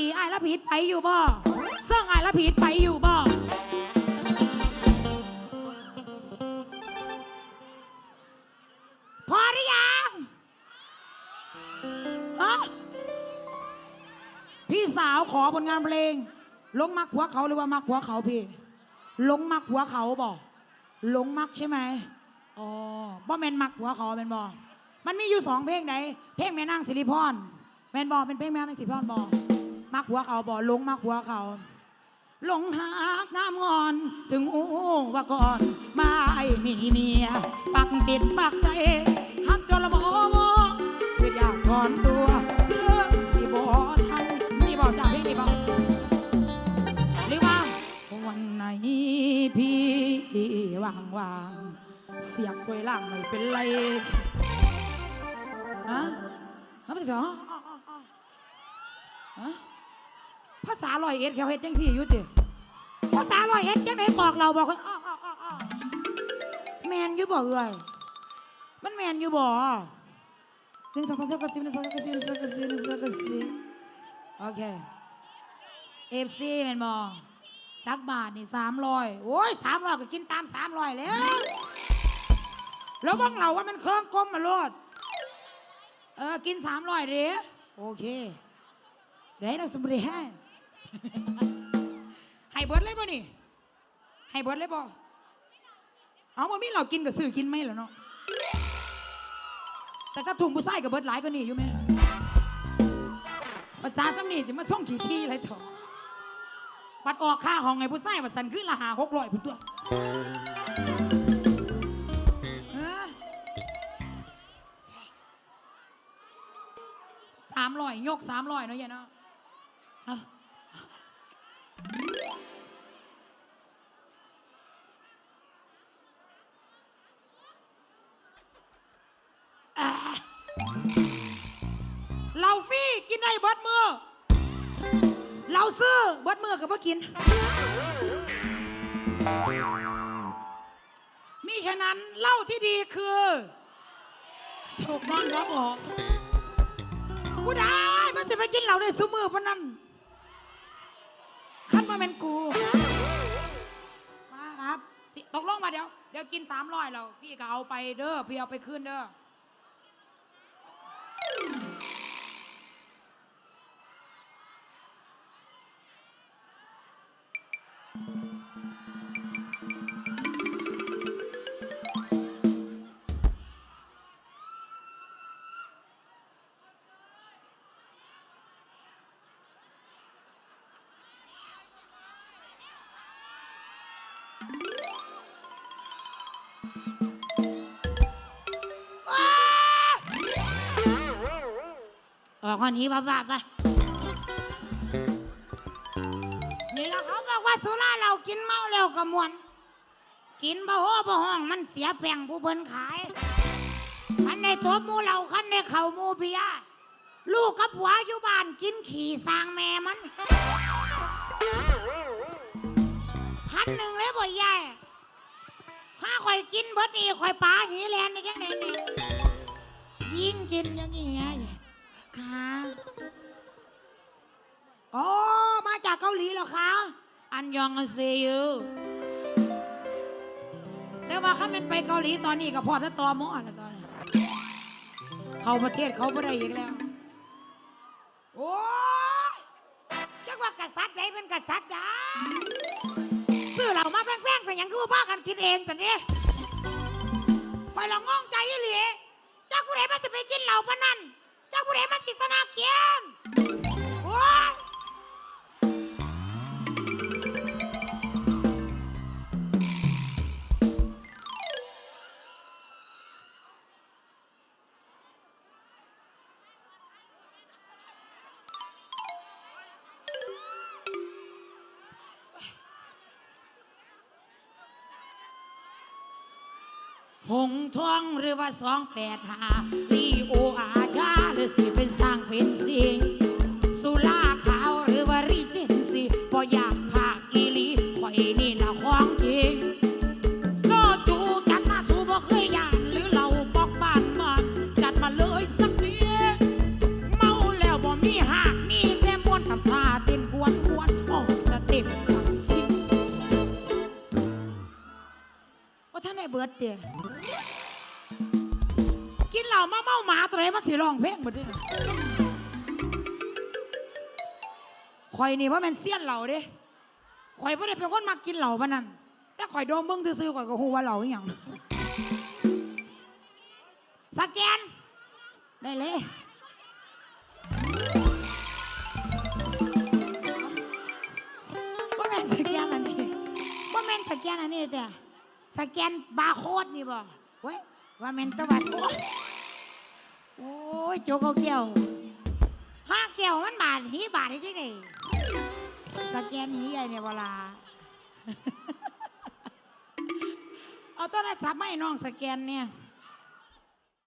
ตีไอ้ละผิดไปอยู่บ่เสื่องไอ้ละผิดไปอยู่บ่พอหรือยังฮะพี่สาวขอผลงานเพลงลงมักผัวเขาหรือว่ามักผัวเขาพี่ลงมักผัวเขาบ่ลงมักใช่ไหมอ๋อบ่แมนมักผัวเขาเป็นบ่มันมีอยู่สองเพลงไหนเพลงแม่นางสิริพรแมนบ่เป็นเพลงแม่นางสิริพรบ่ มักผัวเขาบ่ลงมักผัวเขาลงหากงามงอน ถึงอู้ว่าก่อนมาไอ้มีเมีย ปักจิตปักใจหักจนละโมโมคืออยากก่อนตัวคือสิบอทันมีบอกจากพลงนี้บอกหรือว่าวันไหนพี่ว่างว่างๆเสียงควยล่างไม่เป็นไรฮะฮะไม่ใช่เหรอฮะ ภาษาลอยเอ็ดเขาเฮ็ดจังที่อยู่ติภาษาลอยเอ็ดจังไหนบอกเราบอกว่าอ้ออ้ออ้ออ้อแมนอยู่บอกเอ้ยมันแมนอยู่บ่หนึ่งสองสามสี่กระซิบหนึ่งสองสามกระซิบหนึ่งสองกระซิบหนึ่งสองกระซิบโอเคเอฟซีแมนบอจักบาทนี่สามร้อยโอ้ยสามร้อยก็กินตามสามร้อยแล้วแล้วบ้องเราว่ามันเครื่องกลมมาโลดเออกินสามร้อยเด้โอเคเดี๋ยวเราสมบูรณ์ให้ ให้เบิร์ดเลยบ่นี่ ให้เบิร์ดเลยบ่เอาบ่มีเรากินกับซื้อกินไหมล่ะเนาะ แต่ก็ถุงผู้ชายกับเบิร์ดหลายก็นี่อยู่ไหมประจาจำนี่จะมาส่งขี่ที่อะไรเถอะบัดออกค่าห้องไงผู้ชายบัดสันขึ้นละหาหกร้อยพุ่นตัวสามร้อยยกสามร้อยเนาะยายเนาะ เราฟรี่กินได้เบิดมือเราซื้อเบิดมือกับพ่กิน มิฉะนั้นเหล้าที่ดีคือ ถูกต้องครับผมกูได้มันจะไปกินเหล้าได้ซุมือพนั้นขั้นมาเป็นกู มาครับสิตกลงมาเดี๋ยว เดี๋ยวกินสามร้อยเรา พี่ก็เอาไปเด้อพี่เอาไปคืนเด้อ ออกคนนี้บ้าบ้าไป นี่ละเขาบอกว่าสุราเรากินเมาแล้วก็มวนกินบ่โหบ่ห้องมันเสียแปลงผู้เพิ่นขายคันในตัวมูเราคันในเข่ามูเบียลูกกับผัวอยู่บ้านกินขี่สางแม่มัน พันหนึ่งเลยบ่ยาย ถ้าข่อยกินเบิดนี่ข่อยปลาหีแลนได้จังไหนนี่ยิ่งกินอยังนี้ไงค่ะอ๋อมาจากเกาหลีเหรอคะอันยองอาเซยูแต่ว่าเขาเป็นไปเกาหลีตอนนี้ก็พอถ้าตอมอแล้วตอนนี้เขาประเทศเขาไม่ได้อีกแล้ว โอ้ยจักว่ากษัตริย์ใดเป็นกษัตริย์ได้ หยังคือว่าพากันกินเองสันนี่คอยเรางงใจอีหลีเจ้าผู้ใดมาสิไปกินเหล่าพะนันเจ้าผู้ใดมาสิสนาเกียนโอ้ย หงทองหรือว่าสองแปดหาลีโออาชาหรือสิเป็นสร้างเป็นสิงสุลาขาวหรือว่ารีเจนซีพออยาก บิดเตี๋ยกินเหล้ามาเมาหมาตัวไหนมันสิร้องเพลงหมดเลยนะคอยนี่ว่ามันเสี้ยนเหล่าเด้คอยไม่ได้เป็นคนมากินเหล่าปานนั้น แต่คอยโดมเบิ้งซื่อๆคอยก็ฮู้ว่าเหล่าอหย่างสแกน ได้เลย ว่าแม่นสแกนอันนี้ว่าแม่นสแกนอันนี้แต่ สแกนบาร์โค้ดนี่บ่เว้ยว่าแมนตะวัดโอ้ยโอ้ยโจกเอาแก้วห้าเกียวมันบาทหีบาทได้จังไดสแกนหีใหญ่เนี่ยเวลา เอาโทรศัพท์มาให้น้องสแกนเนี่ย